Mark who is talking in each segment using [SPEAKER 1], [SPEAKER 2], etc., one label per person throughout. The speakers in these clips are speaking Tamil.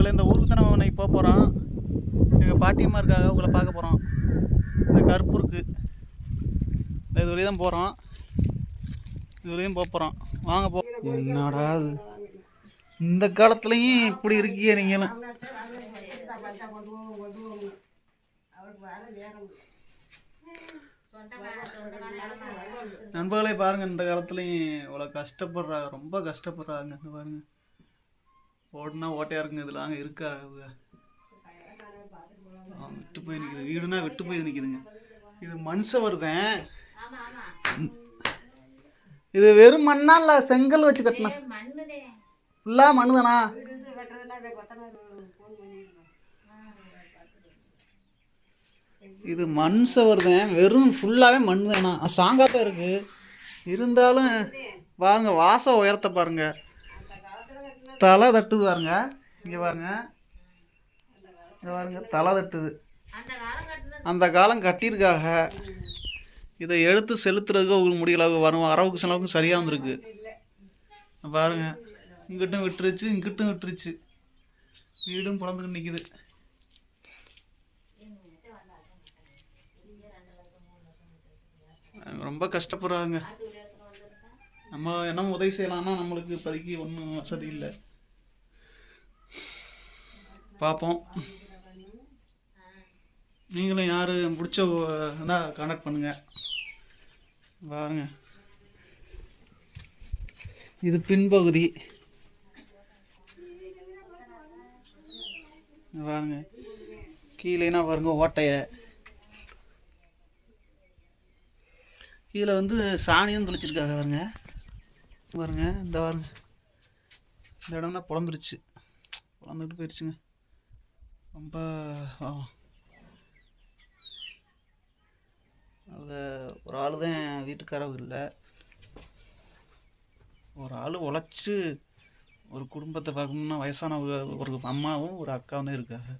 [SPEAKER 1] இல்லை, இந்த ஊருக்கு தான் நம்ம இன்னைக்கு போக போகிறோம் எங்கள் பாட்டியம்மாருக்காக உங்களை பார்க்க போகிறோம் இந்த கருப்பூருக்கு. இந்த இது வழி தான் போகிறோம் இது வழியும் போக போகிறோம் வாங்க போ. என்னடா அது இந்த காலத்துலேயும் இப்படி இருக்கீங்க நீங்களும். நண்பர்களே பாருங்க இந்த காலத்துலேயும் இவ்வளோ கஷ்டப்படுறாங்க ரொம்ப கஷ்டப்படுறாங்க இந்த பாருங்க. ஓடுனா ஓட்டையா இருக்குங்க இதில் அங்கே இருக்கா விட்டு போய் நிற்குது வீடுனா விட்டு போய் நிற்குதுங்க இது மனுஷ வருதேன் இது வெறும் மண்ணா இல்லை செங்கல் வச்சு கட்டினா? ஃபுல்லாக மண்ணு தானா இது மண் சவர்தான் வெறும் ஃபுல்லாகவே மண் தானா ஸ்ட்ராங்காக தான் இருக்குது இருந்தாலும் பாருங்க வாசம் உயரத்தை பாருங்க. தலை தட்டுது பாருங்க. இங்கே பாருங்க. இங்கே பாருங்க தலை தட்டுது. அந்த காலம் கட்டியிருக்காக. இதை எடுத்து செலுத்துறதுக்கு உங்களுக்கு முடியல வரும். வரவுக்கு செலவுக்கு சரியாக வந்திருக்கு. பாருங்க. இங்கிட்டும் விட்டுருச்சு இங்கிட்டும் விட்டுருச்சு. வீடும் பிறந்துக்கிட்டு நிற்கிது ரொம்ப கஷ்டப்படுறாங்க. நம்ம என்ன உதவி செய்யலாம்னா நம்மளுக்கு இப்போதைக்கு ஒன்றும் வசதி இல்லை. பார்ப்போம். நீங்களும் யார்? பிடிச்ச இருந்தால் கான்டாக்ட் பண்ணுங்க. பாருங்க. இது பின்பகுதி. பாருங்க. கீழேனா பாருங்க? ஓட்டைய. கீழே வந்து சாணியும் தெளிச்சிருக்காங்க பாருங்க. பாருங்க இந்த பாருங்க. இந்த இடம்னா பிறந்துருச்சு பிறந்துக்கிட்டு போயிடுச்சுங்க ரொம்ப அது ஒரு ஆள் தான் வீட்டுக்காரவு இல்லை. ஒரு ஆள் உழைச்சி ஒரு குடும்பத்தை பார்க்கணும்னா வயசான ஒரு அம்மாவும் ஒரு அக்காவும் தான் இருக்காங்க.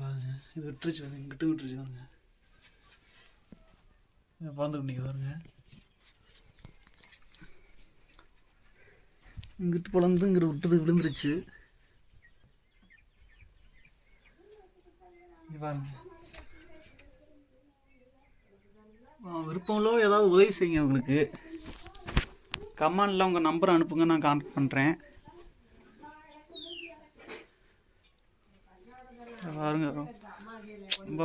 [SPEAKER 1] பாருங்க இது விட்டுருச்சு பாருங்க இங்கிட்டு விட்டுருச்சு பாருங்க. இது பிறந்துக்கிட்டு நிற்குது பாருங்க. இங்கிட்டு பிளந்து இங்கிட்டு விட்டது விழுந்துருச்சு. பாருங்க. ஆ, விருப்பம்லோ ஏதாவது உதவி செய்யுங்க உங்களுக்கு. கமெண்டில் உங்கள் நம்பரை அனுப்புங்க நான் கான்டாக்ட் பண்ணுறேன் பாருங்க ரொம்ப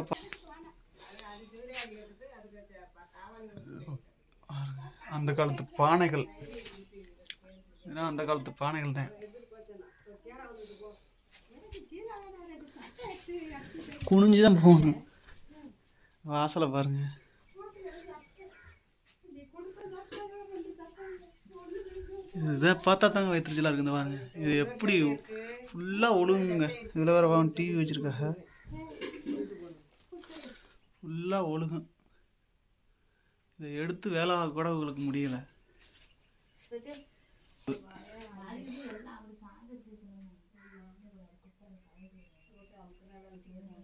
[SPEAKER 1] அந்த காலத்து பானைகள். ஏன்னா அந்த காலத்து பானைகள் தான். குனிஞ்சு தான் போகணும். வாசலை பாருங்க. இதை பார்த்தா தாங்க வயிற்றுச்சலாக இருக்குது பாருங்க. இது எப்படி ஃபுல்லாக ஒழுகுங்க இதில் வேறு அவன் டிவி வச்சுருக்காங்க. ஃபுல்லாக ஒழுகும் இதை எடுத்து வேலை கூட உங்களுக்கு முடியலை.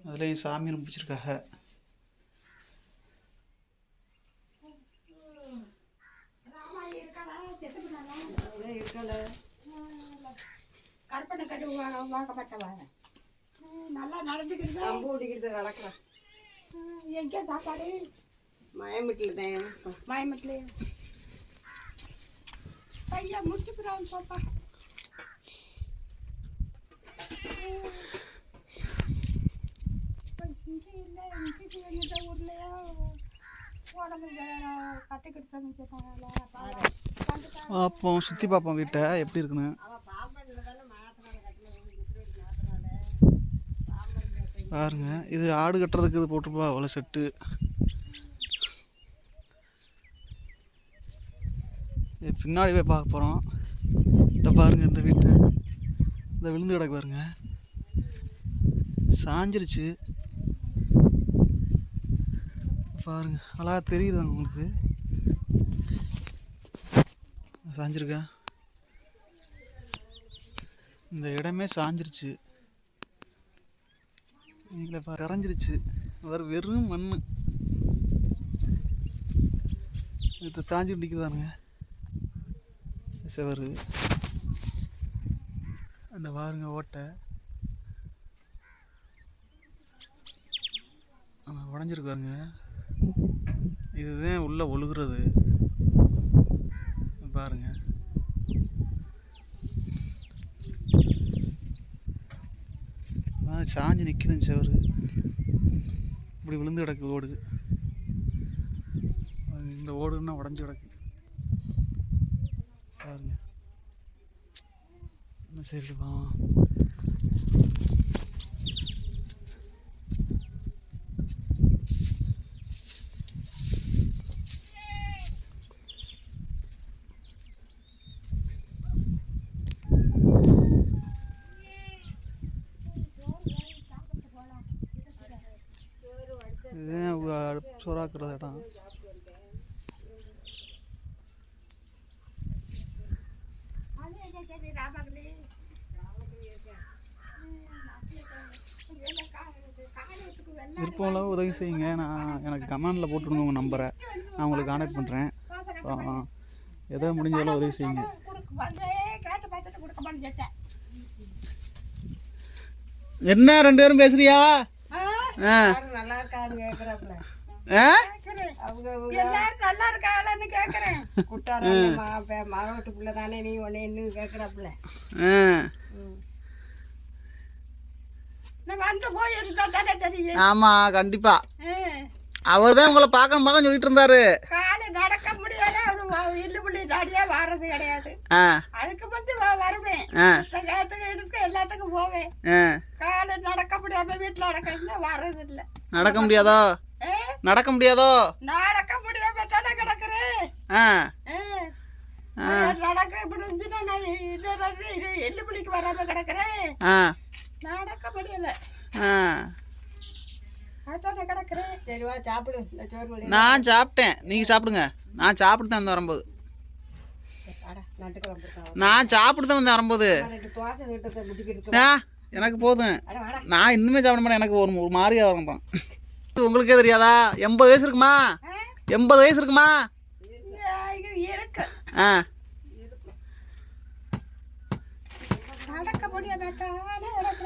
[SPEAKER 1] அதுலேயும் சாமி பிடிச்சிருக்காங்க
[SPEAKER 2] கற்பனை கட்டு வா- வாக்கப்பட்டவ நல்லா நடந்துக்கிறது கம்பு பிடிக்கிறது நடக்கிறேன். எங்கே சாப்பாடு?
[SPEAKER 3] மயமிட்டில் தான்
[SPEAKER 2] மாயமட்டிலையா ஐயா முடிச்சுக்கிறான் பாப்பா இங்கே இல்லை இங்கே எங்கிட்ட ஊர்லையா? உடம்பு கட்டுக்கிட்டு சமைச்சிட்டாங்களா
[SPEAKER 1] பார்ப்போம் சுற்றி பார்ப்போம் வீட்டை. எப்படி இருக்குன்னு? பாருங்க இது ஆடு கட்டுறதுக்கு இது போட்டிருப்பா அவ்வளோ செட்டு. பின்னாடி போய் பார்க்க போகிறோம் இந்த பாருங்கள் இந்த வீட்டை. இந்த விழுந்து கிடக்கு பாருங்க. சாஞ்சிருச்சு. பாருங்க அழகா தெரியுதுங்க உங்களுக்கு. சாஞ்சிருக்கா? இந்த இடமே சாஞ்சிருச்சு. நீங்களே கரைஞ்சிருச்சு. வேறு வெறும் மண் இது சாஞ்சு நிற்குதானுங்க செவரு அந்த பாருங்க ஓட்டை. உடஞ்சிருக்காருங்க பாருங்க. இதுதான் உள்ளே ஒழுகுறது. பாருங்க. சாஞ்சு நிற்குதுங்க செவரு. இப்படி விழுந்து கிடக்கு ஓடு. இந்த ஓடுன்னா உடஞ்சி கிடக்கு. பாருங்க என்ன சரிப்பா இதுதான் அவங்க இடம் விருப்பம்ல உதவி செய்யுங்க. நான் எனக்கு கமெண்டில் போட்டுருங்க உங்கள் நம்பரை நான் உங்களுக்கு கான்டாக்ட் பண்ணுறேன் ஏதோ முடிஞ்ச அளவு உதவி செய்யுங்க. என்ன ரெண்டு பேரும் பேசுறியா?
[SPEAKER 3] நல்லா
[SPEAKER 2] இருக்காங்களான்னு கேட்குறேன்
[SPEAKER 3] குட்டார மக வீட்டு பிள்ளை தானே நீ ஒன்னு இன்னும் கேக்குறாப்புல
[SPEAKER 1] ஆ
[SPEAKER 2] நான் வந்து போய் இருந்தா தானே தெரியும்
[SPEAKER 1] ஆமாம் கண்டிப்பாக
[SPEAKER 2] ஆ.
[SPEAKER 1] அவர் தான் உங்களை பார்க்கணும் பார்க்க சொல்லிட்டு இருந்தாரு
[SPEAKER 2] காலு நடக்க முடியாது இல்லு புள்ளி நடியா வர்றது கிடையாது. அதுக்கு வந்து வருவேன். கேத்துக்கு எடுத்து எல்லாத்துக்கும் போவேன். காலு நடக்க முடியாம வீட்டுல நடக்க வர்றது இல்ல
[SPEAKER 1] நடக்க முடியாதோ? நடக்க முடியாதோ?
[SPEAKER 2] நடக்க முடியாம தானே கிடக்குறேன். நான் நடக்க முடிஞ்சுன்னா நான் இன்னொரு இது எள்ளு புள்ளிக்கு வராம கிடக்குறேன். நடக்க முடியல.
[SPEAKER 1] நான் சாப்பிட்டேன். நீங்கள் சாப்பிடுங்க. நான் சாப்பிட்டு தான் வந்தேன் வரும்போது நான் சாப்பிட்டு தான் வந்தேன் வரும்போது. ஆ எனக்கு போதும். நான் இன்னுமே சாப்பிட மாட்டேன். எனக்கு ஒரு ஒரு மாதிரியா வரணும் உங்களுக்கே தெரியாதா? எண்பது வயசு இருக்குமா? எண்பது வயசு இருக்குமா? ஆ.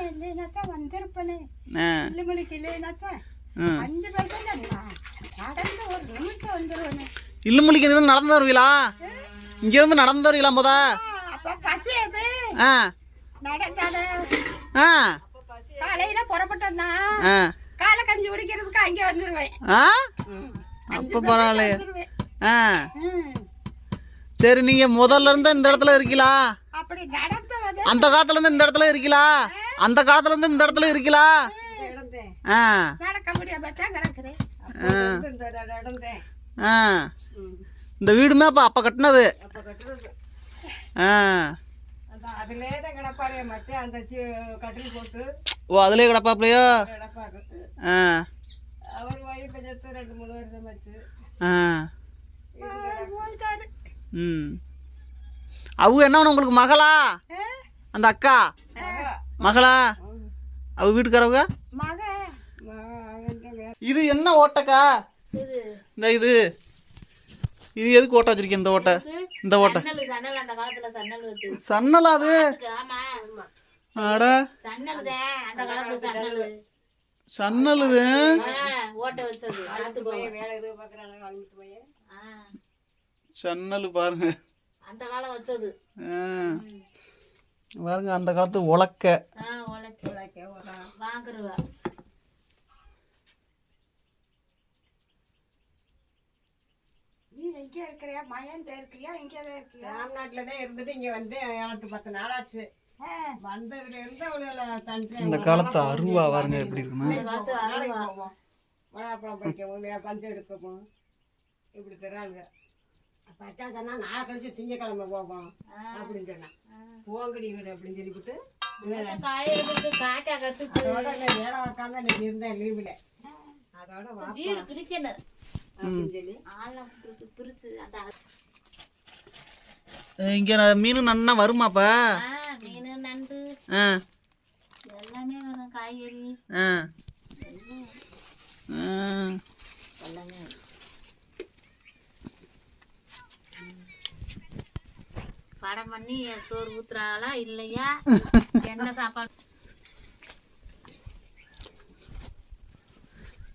[SPEAKER 2] இல்லைனாக்கா வந்திருப்பேனே. மணிக்கு இல்லைனாக்கா
[SPEAKER 1] ம்
[SPEAKER 2] அஞ்சு பைசா நடந்து ஒரு நிமிஷம் வந்துருவேனே.
[SPEAKER 1] இருந்து நடந்து வருவீங்களா இங்கேருந்து நடந்து வருவீங்களா முத?
[SPEAKER 2] அப்ப பசி அது
[SPEAKER 1] ஆ. ஆ.
[SPEAKER 2] காலையில புறப்பட்டோம்னா காலை கஞ்சி குடிக்கிறதுக்கு அங்கே வந்துருவேன்.
[SPEAKER 1] ஆ? அப்போ
[SPEAKER 2] வந்துருவேன்.
[SPEAKER 1] ஆ. சரி நீங்கள் முதல்ல இருந்து இந்த இடத்துல இருக்கீங்களா அந்த காலத்துல இருந்து இந்த இடத்துல இருக்கீங்களா அந்த காலத்துல இருந்து இந்த இடத்துல இருக்கீங்களா
[SPEAKER 3] இந்த
[SPEAKER 1] வீடுமே அப்போ அப்போ கட்டினது. ஓ அதுலேயே கிடப்பாப்லையோ? ஆ.
[SPEAKER 3] அவர் வழி பஞ்சத்து ரெண்டு மூணு வருஷம் வச்சு
[SPEAKER 1] ஆ.
[SPEAKER 2] போயிட்டாரு
[SPEAKER 1] ம். அவங்க என்ன உங்களுக்கு மகளா? அந்த அக்கா? மகளா? அவ வீட்டுக்காரவங்க? இது என்ன ஓட்டக்கா? இந்த இது. இது எதுக்கு ஓட்ட வச்சிருக்கீங்க இந்த ஓட்டை? இந்த ஓட்டை.
[SPEAKER 4] சன்னல் சன்னல் அந்த காலத்துல சன்னல் வச்சு.
[SPEAKER 1] சன்னலா அது?
[SPEAKER 4] ஆமா.
[SPEAKER 1] அட.
[SPEAKER 4] சன்னல் தான் அந்த காலத்துல சன்னல்.
[SPEAKER 1] சன்னல் இது
[SPEAKER 4] ஓட்ட வச்சது.
[SPEAKER 1] சன்னல் பாருங்க.
[SPEAKER 4] அந்த காலம் வச்சது.
[SPEAKER 1] ஆ. பாருங்க அந்த காலத்து உலக்க.
[SPEAKER 4] ஆ உழைக்க வாங்குருவா
[SPEAKER 2] நீ எங்கே இருக்கிறியா? மயன்ட்ட இருக்கிறியா? இங்கே இருக்கிறியா?
[SPEAKER 3] ராம்நாட்டில் தான் இருந்துட்டு இங்கே வந்து எட்டு பத்து நாளாச்சு வந்ததுல இருந்து அவளை தனிச்சு
[SPEAKER 1] இந்த காலத்து அருவா பாருங்க எப்படி இருக்குன்னா.
[SPEAKER 3] வாழைப்பழம் பறிக்கவும் பஞ்சம் எடுக்கவும் இப்படி தராங்க. பச்சா சொன்னா நாளை கழிச்சு திங்கக்கிழமை போவோம் அப்படின்னு சொன்னான். போங்கடி வீடு அப்படின்னு சொல்லிவிட்டு
[SPEAKER 4] இந்த காய எடுத்து காக்கா கத்துச்சு.
[SPEAKER 3] நான் வேலை பார்க்காம இன்னைக்கு இருந்தேன் லீவில் அதோட
[SPEAKER 4] வீடு பிரிக்கணும்
[SPEAKER 3] அப்படின்னு சொல்லி.
[SPEAKER 4] ஆழம் பிரிச்சு பிரிச்சு அந்த
[SPEAKER 1] இங்க நான் மீன் நன்னா வருமாப்ப?
[SPEAKER 4] ஆ, மீன் நண்டு.
[SPEAKER 1] ஆ.
[SPEAKER 4] எல்லாமே வரும் காய்கறி.
[SPEAKER 1] ஆ. ஆ.
[SPEAKER 4] எல்லாமே படம் பண்ணி சோறு ஊத்துறாங்களா இல்லையா? என்ன சாப்பாடு?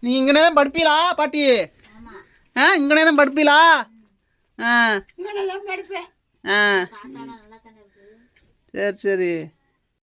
[SPEAKER 1] நீ இங்கனே தான் படுப்பீலா பாட்டி?
[SPEAKER 4] ஆமா.
[SPEAKER 1] ஆ இங்கனே தான் படுப்பீலா ஆ.
[SPEAKER 2] இங்கே தான் படுப்பேன்
[SPEAKER 1] ஆ சரி சரி.